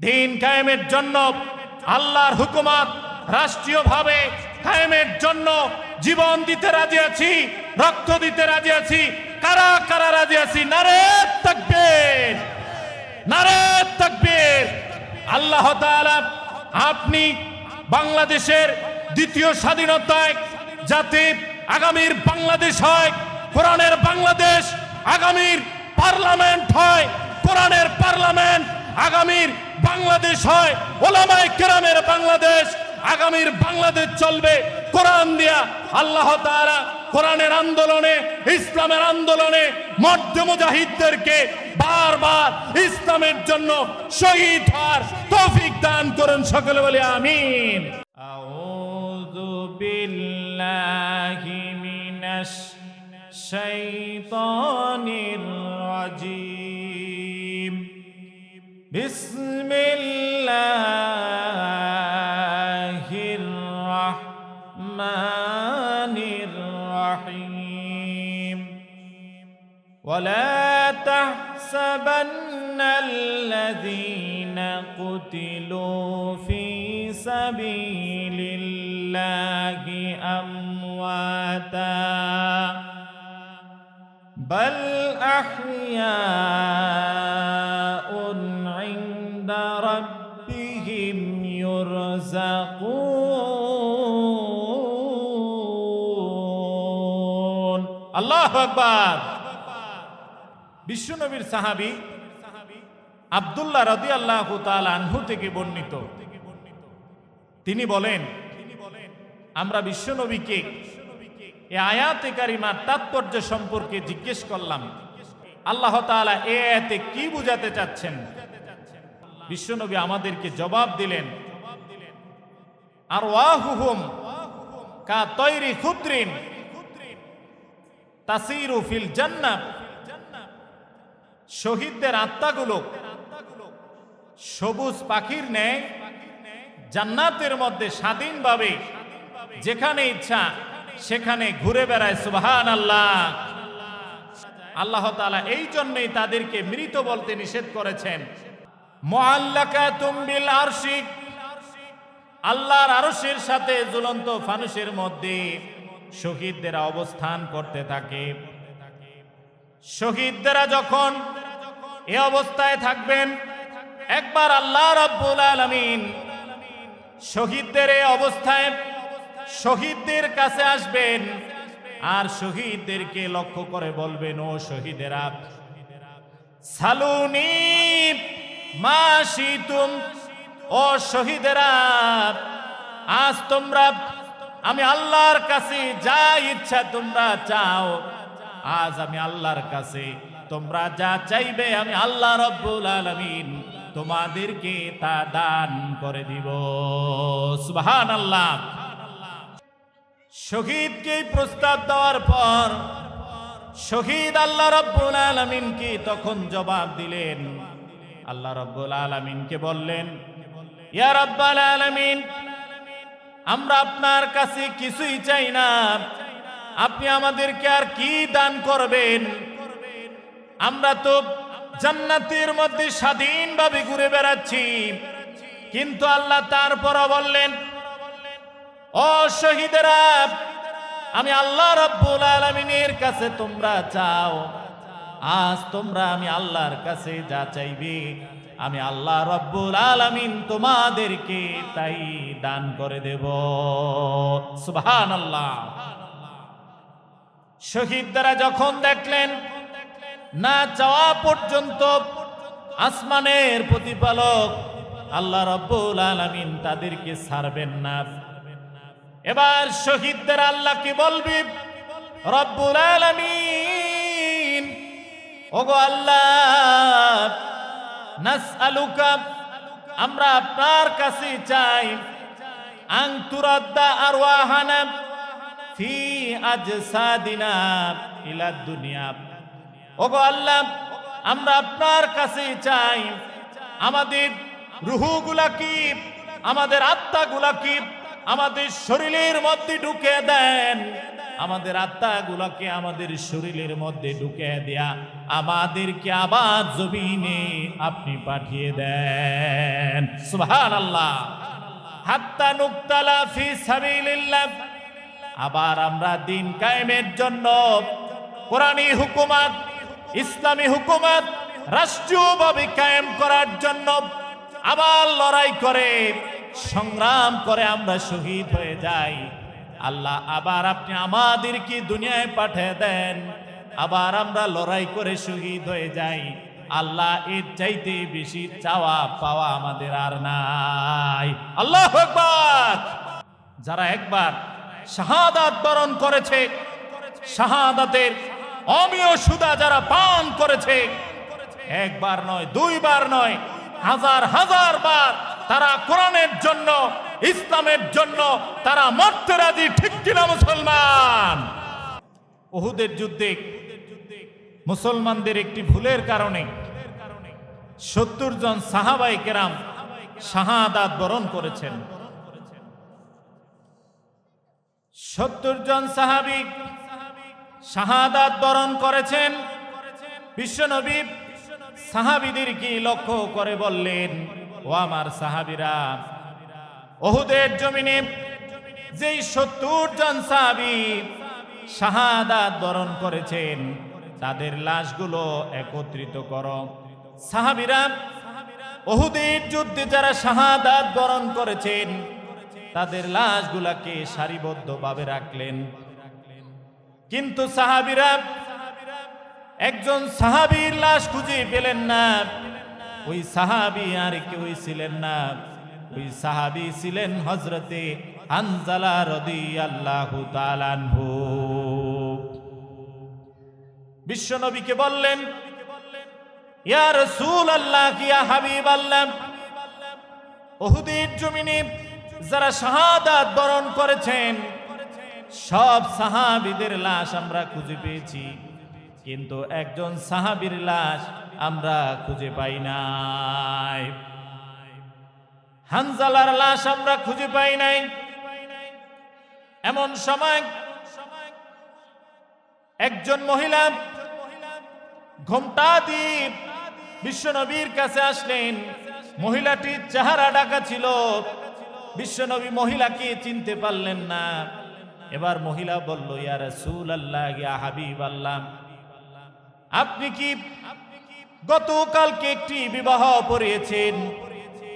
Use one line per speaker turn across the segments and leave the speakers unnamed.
দিন কায়েমের জন্য আল্লাহর হুকুমত রাষ্ট্রীয়ভাবে কায়েমের জন্য জীবন দিতে রাজি আছি, রক্ত দিতে রাজি আছি, কারা কারা রাজি আছি? নারে তাকবীর নারে তাকবীর। আল্লাহ তাআলা আপনি বাংলাদেশের দ্বিতীয় স্বাধীনতায় যাতে আগামীর বাংলাদেশ হয়, কোরআনের বাংলাদেশ আগামীর পার্লামেন্ট হয়, কোরআনের পার্লামেন্ট আগামীর বাংলাদেশ হয়, ওলামায়ে কেরামের বাংলাদেশ। আগামীর বাংলাদেশ চলবে। কোরআন দিয়া আল্লাহ তাআলা কোরআনের আন্দোলনে, ইসলামের আন্দোলনে মধ্য মুজাহিদদেরকে বারবার ইসলামের জন্য শহীদ হওয়ার তৌফিক দান করুন সকলে বলে আমিন। আউযু বিল্লাহি মিনাশ শাইতানির রাজিম। بسم الله الرحمن الرحيم ولا تحسبن الذين قتلوا في سبيل الله امواتا بل احياء আল্লাহ আকবার। বিশ্বনবীর সাহাবি আবদুল্লাহ রদি আল্লাহ আনহু থেকে বর্ণিত। তিনি বলেন, আমরা বিশ্বনবীকে এ আয়াতে কারিমার তাৎপর্য সম্পর্কে জিজ্ঞেস করলাম। আল্লাহ তালা এ আয়াতে কি বুঝাতে চাচ্ছেন? বিশ্বনবী আমাদেরকে জবাব দিলেন আর ওয়াহুহুম কা তৈরি খুদ্রিম তাসিরু ফিল জান্নাত শহীদদের আত্মাগুলো সবুজ পাখির ন্যায়, জান্নাতের মধ্যে স্বাধীনভাবে যেখানে ইচ্ছা সেখানে ঘুরে বেড়ায় সুবাহান আল্লাহ আল্লাহ তাআলা এই জন্যই তাদেরকে মৃত বলতে নিষেধ করেছেন। আল্লাহর আরশের সাথে ঝুলন্ত ফানুষের মধ্যে। শহীদদের অবস্থান করতে থাকে। শহীদরা যখন এ অবস্থায় থাকবেন, একবার আল্লাহ রাব্বুল আলামিন শহীদদের এই অবস্থায় শহীদদের কাছে আসবেন আর শহীদদেরকে লক্ষ্য করে বলবেন, ও শহীদেরা, সালুনি মাসিতুম ও শহীদেরা, আজ তোমরা আমি আল্লাহর কাছে যা ইচ্ছা তোমরা চাও, আজ আমি আল্লাহর কাছে তোমরা যা চাইবে আমি আল্লাহ রব্বুল আলামিন তোমাদেরকে তা দান করে দিব। সুবহান আল্লাহ শহীদকে প্রস্তাব দেওয়ার পর শহীদ আল্লাহ রব্বুল আলামিনকে তখন জবাব দিলেন। আল্লাহ রব্বুল আলামিনকে বললেন, ইয়া রব্বাল আলামিন আমরা আপনার কাছে কিছুই চাই না। আপনি আমাদেরকে আর কি দান করবেন? আমরা তো জান্নাতের মধ্যে স্বাধীনভাবে ঘুরে বেড়াচ্ছি। কিন্তু আল্লাহ তারপরও বললেন, ও শহীদেরা, আমি আল্লাহ রব্বুল আলমিনের কাছে তোমরা চাও আজ তোমরা আমি আল্লাহর কাছে যা চাইবে আমি আল্লাহ রব্বুল আলামিন তোমাদেরকে তাই দান করে দেব। সুবহান আল্লাহ শহীদরা যখন দেখলেন, না চাওয়া পর্যন্ত আসমানের প্রতিপালক আল্লাহ রব্বুল আলামিন তাদেরকে ছাড়বেন না। এবার শহীদদের আল্লাহ কি বলবি? রব্বুল আলামিন, ওগো আল্লাহ আমরা আপনার কাছে চাই। আং তুরাদ্দা আরওয়াহানা দুনিয়া। আমরা চাই। আমাদের রুহুগুলা কি? আমাদের কি? আমাদের শরীরের মধ্যে ঢুকে দেন। আমাদের আত্মাগুলোকে আমাদের শরীরের মধ্যে ঢুকে দেয়া, আমাদেরকে আবার জমিনে আপনি পাঠিয়ে দেন। সুবহানাল্লাহ। হাত্তা নুক্তালা ফি সাবিলিল্লাহ। আবার আমরা দিন কায়েমের জন্য কোরআনী হুকুমত, ইসলামী হুকুমত রাষ্ট্রীয়ভাবে কায়েম করার জন্য আবার লড়াই করে, সংগ্রাম করে আমরা শহীদ হয়ে যাই। আল্লাহ, আবার আপনি আমাদেরকে দুনিয়ায় পাঠিয়ে দেন। আবার আমরা লড়াই করে শহীদ হয়ে যাই। আল্লাহ, এর চাইতে বেশি চাওয়া পাওয়া আমাদের আর নাই। আল্লাহ যারা একবার শাহাদাত বরণ করেছে, শাহাদাতের অমীয় সুদা যারা পান করেছে, একবার নয়, দুইবার নয়, হাজার হাজার বার তারা কোরআনের জন্য ইসলামের জন্য তারা মরতে রাজি, ঠিক কিনা মুসলমান? ওহুদের যুদ্ধে মুসলমানদের একটি ভুলের কারণে সত্তর জন সাহাবাই কেরাম শাহাদাত বরণ করেছেন। সত্তর জন সাহাবি শাহাদাত বরণ করেছেন। বিশ্বনবী সাহাবিদেরকে লক্ষ্য করে বললেন, ও আমার সাহাবিরা ওহুদের জমিনে যেই সত্তর জন সাহাবি শাহাদাত বরণ করেছেন, তাদের লাশগুলো একত্রিত করো। সাহাবিরা ওহুদের যুদ্ধে যারা শাহাদাত বরণ করেছেন, তাদের লাশগুলাকে সারিবদ্ধভাবে রাখলেন। কিন্তু সাহাবিরা একজন সাহাবীর লাশ খুঁজে পেলেন না, ওই সাহাবি আর কেউই ছিলেন না। ওই সাহাবি ছিলেন হজরতে হানজালা রদি আল্লাহ তালানহু বিশ্বনবীকে বললেন, ইয়া রসুল আল্লাহ ইয়া হাবিব আল্লাহ ওহুদের জমিনে যারা শাহাদাত বরণ করেছেন, সব সাহাবিদের লাশ আমরা খুঁজে পেয়েছি। কিন্তু একজন সাহাবীর লাশ আমরা খুঁজে পাই নাই। হানজালার লাশ আমরা খুঁজে পাই নাই। এমন সময় একজন মহিলা ঘোমটা দ্বীপ বিশ্বনবীর কাছে আসলেন। মহিলাটির চেহারা ডাকা ছিল। বিশ্বনবী মহিলাকে চিনতে পারলেন না। এবার মহিলা বলল, ইয়া রাসূল আল্লাহ ইয়া হাবিব আল্লাহ আপনি কি গতকালকে একটি বিবাহ পড়িয়েছেন?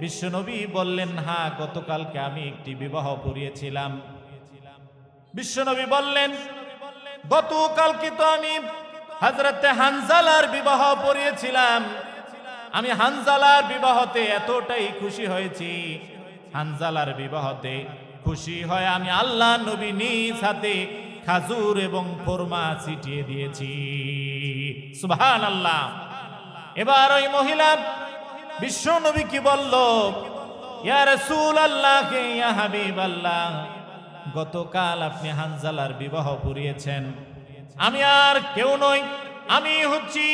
বিশ্বনবী বললেন হ্যাঁ গতকালকে আমি একটি বিবাহ পড়িয়েছিলাম। বিশ্বনবী বললেন, গতকালকে তো আমি হজরতে হানজালার বিবাহ পড়িয়েছিলাম। আমি হানজালার বিবাহতে এতটাই খুশি হয়েছি। হানজালার বিবাহতে খুশি হয় আমি আল্লাহ নবী নিজ হাতে খাজুর এবং ফোরমা ছিটিয়ে দিয়েছি। সুবহান আল্লাহ এবার ওই মহিলা বিশ্ব নবী কি বলল? গতকাল আপনি হানজালার বিবাহ পুরিয়েছেন আমি আর কেউ নই, আমি হচ্ছি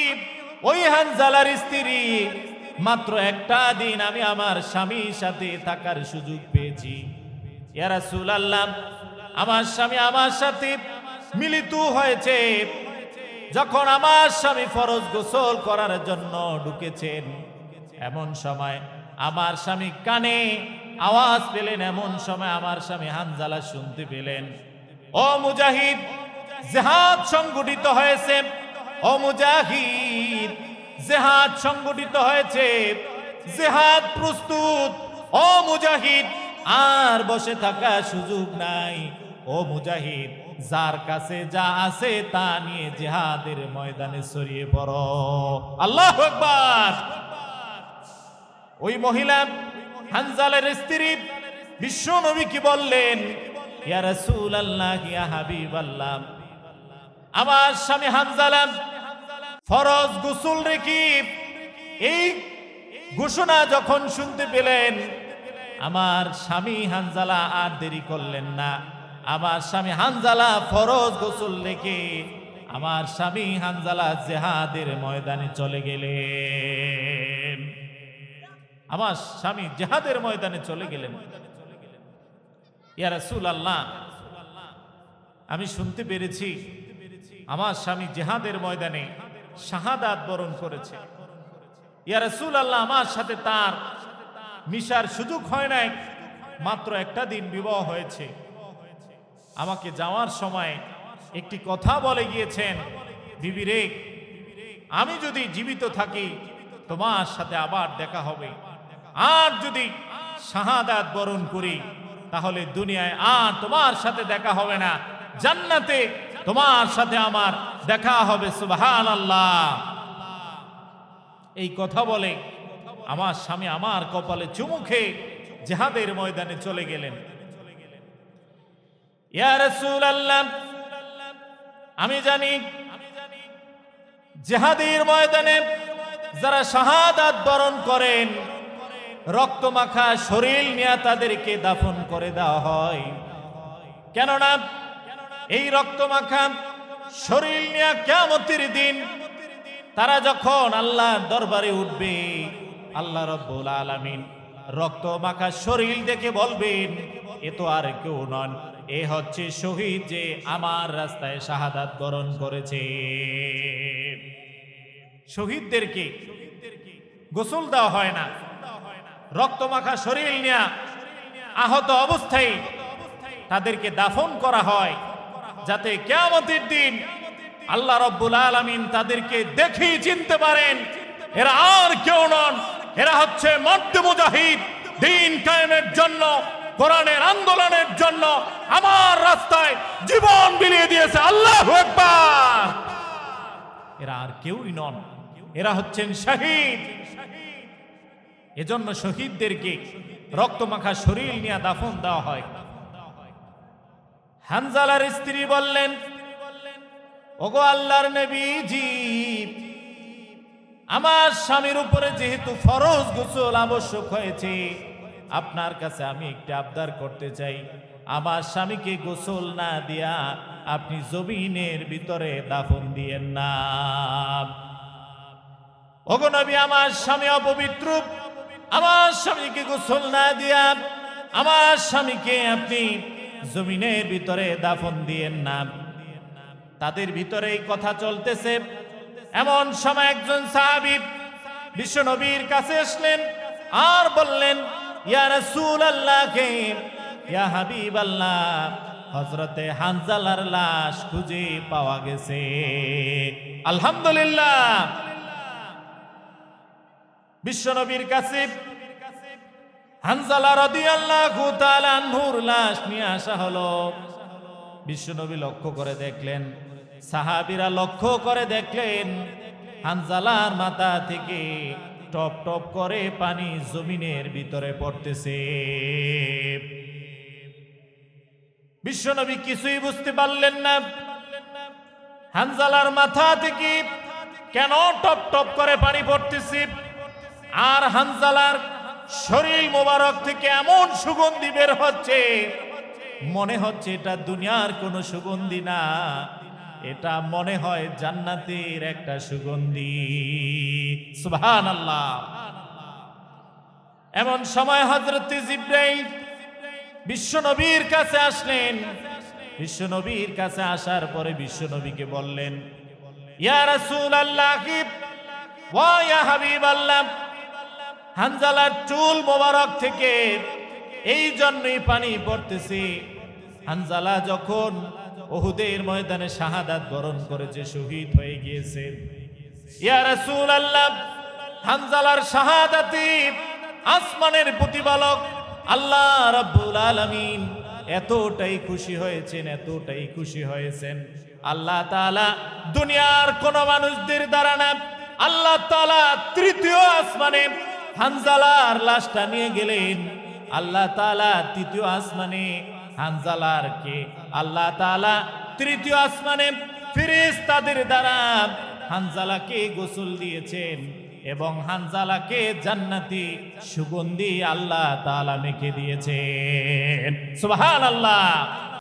ওই হানজালার স্ত্রী। মাত্র একটা দিন আমি আমার স্বামীর সাথে থাকার সুযোগ পেয়েছি। ইয়া রাসূল আল্লাহ আমার স্বামী আমার সাথে মিলিত হয়েছে। যখন আমার স্বামী ফরজ গোসল করার জন্য ঢুকেছেন এমন সময় আমার স্বামী কানে আওয়াজ পেলেন, এমন সময় আমার স্বামী হানজালা শুনতে পেলেন। ও মুজাহিদ, জেহাদ সংগঠিত হয়েছে। ও মুজাহিদ, জেহাদ সংগঠিত হয়েছে। জেহাদ প্রস্তুত। ও মুজাহিদ, আর বসে থাকা সুযোগ নাই। ও মুজাহিদ, যার কাছে যা আছে তা নিয়ে জেহাদের ময়দানে ছড়িয়ে পড়ো। আল্লাহ আকবার। ওই মহিলা হানজালের স্ত্রী বিশ্ব নবী কি বললেন ইয়া রাসূল আল্লাহ আমার স্বামী হানজালা, ফরজ গোসল রেখি এই ঘোষণা যখন শুনতে পেলেন, আমার স্বামী হানজালা আর দেরি করলেন না। আমার স্বামী হানজালা ফরজ গোসল রেখে আমার স্বামী হানজালা জেহাদের ময়দানে চলে গেলেন। আমার স্বামী জেহাদের ময়দানে চলে গেলেন। ইয়া রাসূল আল্লাহ আমি শুনতে পেরেছি, আমার স্বামী জেহাদের ময়দানে শাহাদাত বরণ করেছে। ইয়া রাসূল আল্লাহ আমার সাথে তার মিশার সুযোগ হয় নাই, মাত্র একটা দিন বিবাহ হয়েছে। আমাকে যাওয়ার সময় একটি কথা বলে গিয়েছেন, বিবি রে, আমি যদি জীবিত থাকি, তোমার সাথে আবার দেখা হবে। আর যদি শাহাদাত বরণ করি, তাহলে দুনিয়ায় আর তোমার সাথে দেখা হবে না। জান্নাতে তোমার সাথে আমার দেখা হবে সুবহান আল্লাহ এই কথা বলে আমার স্বামী আমার কপালে চুমু খেয়ে জেহাদের ময়দানে চলে গেলেন। আমি জানি জেহাদের ময়দানে যারা শাহাদাত বরণ করেন রক্তমাখা শরীর নিয়ে তাদেরকে দাফন করে দেওয়া হয়। কেননা এই রক্তমাখা শরীর নিয়ে কেমতির দিন তারা যখন আল্লাহর দরবারে উঠবে, আল্লাহ রব্বুল আলামিন রক্ত মাখা শরীর দেখে বলবেন, এ তো আর কেউ নন, এ হচ্ছে শহীদ যে আমার রাস্তায় শাহাদাত বরণ করেছে। শহীদদেরকে গোসল দেওয়া হয় না। রক্ত মাখা শরীর নিয়ে আহত অবস্থায় তাদেরকে দাফন করা হয়, যাতে কেয়ামতের দিন আল্লাহ রব্বুল আলামিন তাদেরকে দেখি চিনতে পারেন, এরা আর কেউ নন, এরা হচ্ছে মর্দ মুজাহিদ, দিন কায়েমের জন্য, কোরআনের আন্দোলনের জন্য আমার রাস্তায় জীবন বিলিয়ে দিয়েছে আল্লাহ এরা আর কেউই নন, এরা হচ্ছেন শহীদ। এজন্য শহীদদেরকে রক্তমাখা শরীর নিয়ে দাফন দেওয়া হয়। হানজালার স্ত্রী বললেন, ওগো আল্লাহর নবীজি, আমার স্বামীর উপরে যেহেতু ফরজ গোসল আবশ্যক হয়েছে, আপনার কাছে আমি একটি আবদার করতে চাই। আমার স্বামীকে গোসল না দিয়া আপনি জমিনের ভিতরে দাফন দিয়েন না। ওগো নবী, আমার স্বামী অপবিত্র। আমার স্বামীকে গোসল না দিয়া আমার স্বামীকে আপনি জমিনের ভিতরে দাফন দিয়েন না। তাদের ভিতরে এই কথা চলতেছে। এমন সময় একজন সাহাবী বিশ্ব নবীর কাছে আসলেন আর বললেন, ইয়া রাসূল আল্লাহকে ইয়া হাবিব আল্লাহ হজরতে হানজালার লাশ খুঁজে পাওয়া গেছে। আলহামদুলিল্লাহ বিশ্বনবীর কাছে হানজালা রাদিয়াল্লাহু তাআলা আনহুর লাশ নিয়ে আসা হলো। বিশ্বনবী লক্ষ্য করে দেখলেন, সাহাবীরা লক্ষ্য করে দেখলেন, হানজালার মাথা থেকে টপ টপ করে পানি জমিনের ভিতরে পড়তেছে। বিশ্বনবী কিছুই বুঝতে পারলেন না। হানজালার মাথা থেকে কেন টপ টপ করে পানি পড়তেছে? আর হানজালার শরীর মোবারক থেকে এমন সুগন্ধি বের হচ্ছে, মনে হচ্ছে এটা দুনিয়ার কোনো সুগন্ধি না। এটা মনে হয় জান্নাতের একটা সুগন্ধি। সুবহান আল্লাহ এমন সময় হজরত জিব্রাইল বিশ্বনবীর কাছে আসলেন। বিশ্বনবীর কাছে আসার পরে বিশ্বনবীকে বললেন, ইয়া রাসূল আল্লাহ, ওয়া ইয়া হাবিব আল্লাহ হানজালার চুল মোবারক থেকে এই জন্যই পানি পড়তেছে। হানজালা যখন ওহুদের ময়দানে শাহাদাত বরণ করেছে, শহীদ হয়ে গিয়েছে। ইয়া আল্লাহ হানজালার শাহাদাতি আসমানের প্রতিপালক আল্লাহ রাব্বুল আলামিন এতটাই খুশি হয়েছেন, এতটাই খুশি হয়েছেন। আল্লাহ তাআলা দুনিয়ার কোন মানুষদের দ্বারা না, আল্লাহ তাআলা তৃতীয় আসমানে হানজালার লাশটা নিয়ে গেলেন। আল্লাহ তাআলা তৃতীয় আসমানে। হানজালার কে? আল্লাহ তাআলা তৃতীয় আসমানে ফেরেশতাদের দ্বারা হানজালাকে গোসল দিয়েছেন এবং হানজালাকে জান্নাতি সুগন্ধি আল্লাহ তাআলা মেখে দিয়েছেন। সুবহানাল্লাহ।